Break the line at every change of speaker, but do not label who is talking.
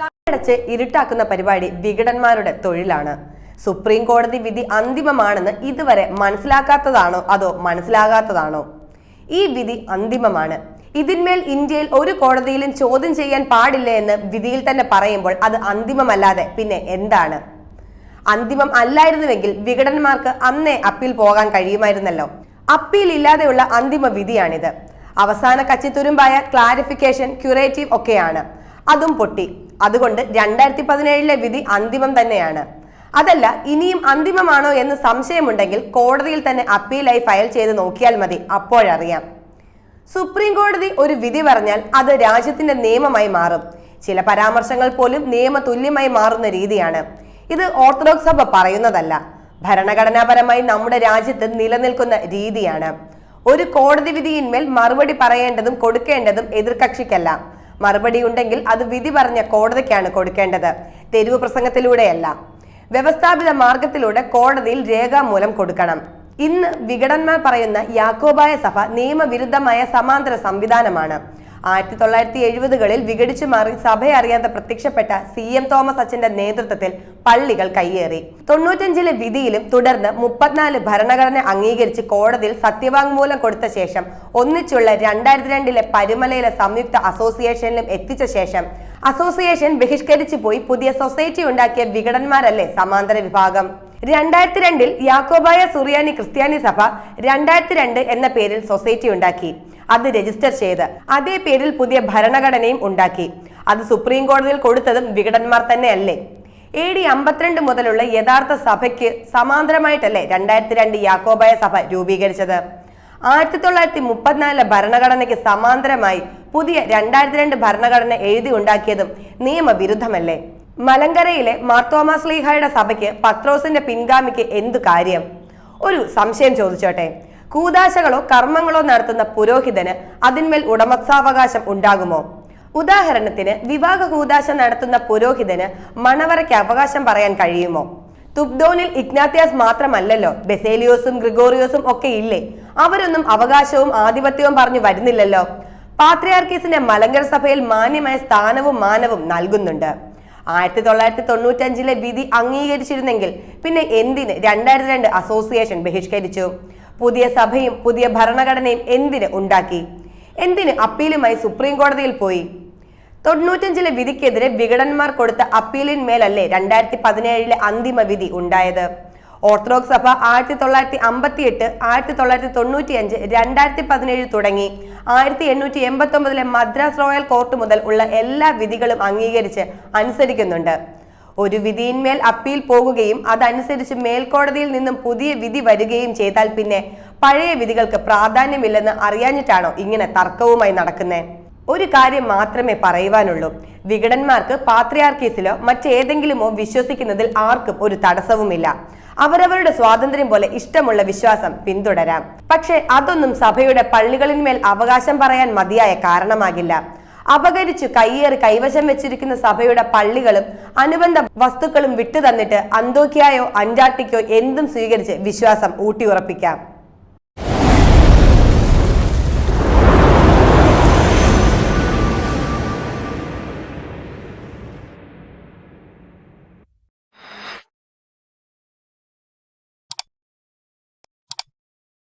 കണ്ണടച്ച് ഇരുട്ടാക്കുന്ന പരിപാടി വികടന്മാരുടെ തൊഴിലാണ്. സുപ്രീം കോടതി വിധി അന്തിമമാണെന്ന് ഇതുവരെ മനസ്സിലാക്കാത്തതാണോ അതോ മനസ്സിലാകാത്തതാണോ? ഈ വിധി അന്തിമമാണ്. ഇതിന്മേൽ ഇന്ത്യയിൽ ഒരു കോടതിയിലും ചോദ്യം ചെയ്യാൻ പാടില്ല എന്ന് വിധിയിൽ തന്നെ പറയുമ്പോൾ അത് അന്തിമമല്ലാതെ പിന്നെ എന്താണ്? അന്തിമം അല്ലായിരുന്നുവെങ്കിൽ വികടന്മാർക്ക് അന്നേ അപ്പീൽ പോകാൻ കഴിയുമായിരുന്നല്ലോ. അപ്പീൽ ഇല്ലാതെയുള്ള അന്തിമ വിധിയാണിത്. അവസാന കച്ചിത്തുരുമ്പായ ക്ലാരിഫിക്കേഷൻ ക്യൂറേറ്റീവ് ഒക്കെയാണ്. അതും പൊട്ടി. അതുകൊണ്ട് രണ്ടായിരത്തി പതിനേഴിലെ വിധി അന്തിമം തന്നെയാണ്. അതല്ല ഇനിയും അന്തിമമാണോ എന്ന് സംശയമുണ്ടെങ്കിൽ കോടതിയിൽ തന്നെ അപ്പീലായി ഫയൽ ചെയ്ത് നോക്കിയാൽ മതി. അപ്പോഴറിയാം. സുപ്രീം കോടതി ഒരു വിധി പറഞ്ഞാൽ അത് രാജ്യത്തിന്റെ നിയമമായി മാറും. ചില പരാമർശങ്ങൾ പോലും നിയമ തുല്യമായി മാറുന്ന രീതിയാണ്. ഇത് ഓർത്തഡോക്സ് സഭ പറയുന്നതല്ല. ഭരണഘടനാപരമായി നമ്മുടെ രാജ്യത്ത് നിലനിൽക്കുന്ന രീതിയാണ്. ഒരു കോടതി വിധിയിന്മേൽ മറുപടി പറയേണ്ടതും കൊടുക്കേണ്ടതും എതിർകക്ഷിക്കല്ല. മറുപടി ഉണ്ടെങ്കിൽ അത് വിധി പറഞ്ഞ കോടതിക്കാണ് കൊടുക്കേണ്ടത്. തെരുവ് പ്രസംഗത്തിലൂടെയല്ല. വ്യവസ്ഥാപിത മാർഗത്തിലൂടെ കോടതിയിൽ രേഖാമൂലം കൊടുക്കണം. ഇന്ന് വിഘടന്മാർ പറയുന്ന യാക്കോബായ സഭ നിയമവിരുദ്ധമായ സമാന്തര സംവിധാനമാണ്. ആയിരത്തി തൊള്ളായിരത്തി എഴുപതുകളിൽ വിഘടിച്ചു മാറി സഭയെ അറിയാതെ പ്രത്യക്ഷപ്പെട്ട സി എം തോമസ് അച്ഛന്റെ നേതൃത്വത്തിൽ പള്ളികൾ കയ്യേറി. തൊണ്ണൂറ്റഞ്ചിലെ വിധിയിലും തുടർന്ന് മുപ്പത്തിനാല് ഭരണഘടന അംഗീകരിച്ച് കോടതിയിൽ സത്യവാങ്മൂലം കൊടുത്ത ശേഷം ഒന്നിച്ചുള്ള രണ്ടായിരത്തി രണ്ടിലെ പരുമലയിലെ സംയുക്ത അസോസിയേഷനിലും എത്തിച്ച ശേഷം അസോസിയേഷൻ ബഹിഷ്കരിച്ചു പോയി പുതിയ സൊസൈറ്റി ഉണ്ടാക്കിയ വിഘടന്മാരല്ലേ സമാന്തര വിഭാഗം. രണ്ടായിരത്തി രണ്ടിൽ യാക്കോബായ സുറിയാനി ക്രിസ്ത്യാനി സഭ രണ്ടായിരത്തി രണ്ട് എന്ന പേരിൽ സൊസൈറ്റി ഉണ്ടാക്കി. അത് രജിസ്റ്റർ ചെയ്ത് അതേ പേരിൽ പുതിയ ഭരണഘടനയും ഉണ്ടാക്കി. അത് സുപ്രീം കോടതിയിൽ കൊടുത്തതും വിഘടന്മാർ തന്നെയല്ലേ? എ ഡി അമ്പത്തിരണ്ട് മുതലുള്ള യഥാർത്ഥ സഭയ്ക്ക് സമാന്തരമായിട്ടല്ലേ രണ്ടായിരത്തി രണ്ട് യാക്കോബായ സഭ രൂപീകരിച്ചത്? ആയിരത്തി തൊള്ളായിരത്തി മുപ്പത്തിനാലിലെ ഭരണഘടനയ്ക്ക് സമാന്തരമായി പുതിയ രണ്ടായിരത്തി രണ്ട് ഭരണഘടന എഴുതി ഉണ്ടാക്കിയതും നിയമവിരുദ്ധമല്ലേ? മലങ്കരയിലെ മാർത്തോമ സ്ലീഹയുടെ സഭയ്ക്ക് പത്രോസിന്റെ പിൻഗാമിക്ക് എന്തു കാര്യം? ഒരു സംശയം ചോദിച്ചോട്ടെ. കൂതാശകളോ കർമ്മങ്ങളോ നടത്തുന്ന പുരോഹിതന് അതിന്മേൽ ഉടമസ്ഥാവകാശം ഉണ്ടാകുമോ? ഉദാഹരണത്തിന് വിവാഹ കൂതാശ നടത്തുന്ന പുരോഹിതന് മണവരയ്ക്ക് അവകാശം പറയാൻ കഴിയുമോ? തുബ്ദോനിൽ ഇഗ്നാത്യാസ് മാത്രമല്ലല്ലോ ബെസേലിയോസും ഗ്രിഗോറിയോസും ഒക്കെ ഇല്ലേ? അവരൊന്നും അവകാശവും ആധിപത്യവും പറഞ്ഞു വരുന്നില്ലല്ലോ. പാത്രിയാർക്കീസിന്റെ മലങ്കര സഭയിൽ മാന്യമായ സ്ഥാനവും മാനവും നൽകുന്നുണ്ട്. ആയിരത്തി തൊള്ളായിരത്തി തൊണ്ണൂറ്റഞ്ചിലെ വിധി അംഗീകരിച്ചിരുന്നെങ്കിൽ പിന്നെ എന്തിന് രണ്ടായിരത്തി രണ്ട് അസോസിയേഷൻ ബഹിഷ്കരിച്ചു? പുതിയ സഭയും പുതിയ ഭരണഘടനയും എന്തിന് ഉണ്ടാക്കി? എന്തിന് അപ്പീലുമായി സുപ്രീം കോടതിയിൽ പോയി? തൊണ്ണൂറ്റഞ്ചിലെ വിധിക്കെതിരെ വിഘടന്മാർ കൊടുത്ത അപ്പീലിന്മേലല്ലേ രണ്ടായിരത്തി പതിനേഴിലെ അന്തിമ വിധി ഉണ്ടായത്? ഓർത്തഡോക്സ് സഭ ആയിരത്തി തൊള്ളായിരത്തി അമ്പത്തി എട്ട് ആയിരത്തി തൊള്ളായിരത്തി തൊണ്ണൂറ്റി അഞ്ച് രണ്ടായിരത്തി പതിനേഴ് തുടങ്ങി. ആയിരത്തി എണ്ണൂറ്റി എൺപത്തി ഒമ്പതിലെ മദ്രാസ് റോയൽ കോർട്ട് മുതൽ ഉള്ള എല്ലാ വിധികളും അംഗീകരിച്ച് അനുസരിക്കുന്നുണ്ട്. ഒരു വിധിയിന്മേൽ അപ്പീൽ പോകുകയും അതനുസരിച്ച് മേൽക്കോടതിയിൽ നിന്നും പുതിയ വിധി വരികയും ചെയ്താൽ പിന്നെ പഴയ വിധികൾക്ക് പ്രാധാന്യമില്ലെന്ന് അറിയാഞ്ഞിട്ടാണോ ഇങ്ങനെ തർക്കവുമായി നടക്കുന്നത് ഒരു കാര്യം മാത്രമേ പറയുവാനുള്ളൂ. വിഘടന്മാർക്ക് പാത്രിയാർക്കീസിലോ മറ്റേതെങ്കിലുമോ വിശ്വസിക്കുന്നതിൽ ആർക്കും ഒരു തടസ്സവുമില്ല. അവരവരുടെ സ്വാതന്ത്ര്യം പോലെ ഇഷ്ടമുള്ള വിശ്വാസം പിന്തുടരാം. പക്ഷേ അതൊന്നും സഭയുടെ പള്ളികളിന്മേൽ അവകാശം പറയാൻ മതിയായ കാരണമാകില്ല. അപകരിച്ചു കയ്യേറി കൈവശം വെച്ചിരിക്കുന്ന സഭയുടെ പള്ളികളും അനുബന്ധ വസ്തുക്കളും വിട്ടു തന്നിട്ട് അന്തോക്കിയായോ അന്റാർട്ടിക്കോ എന്തും സ്വീകരിച്ച് വിശ്വാസം ഊട്ടിയുറപ്പിക്കാം.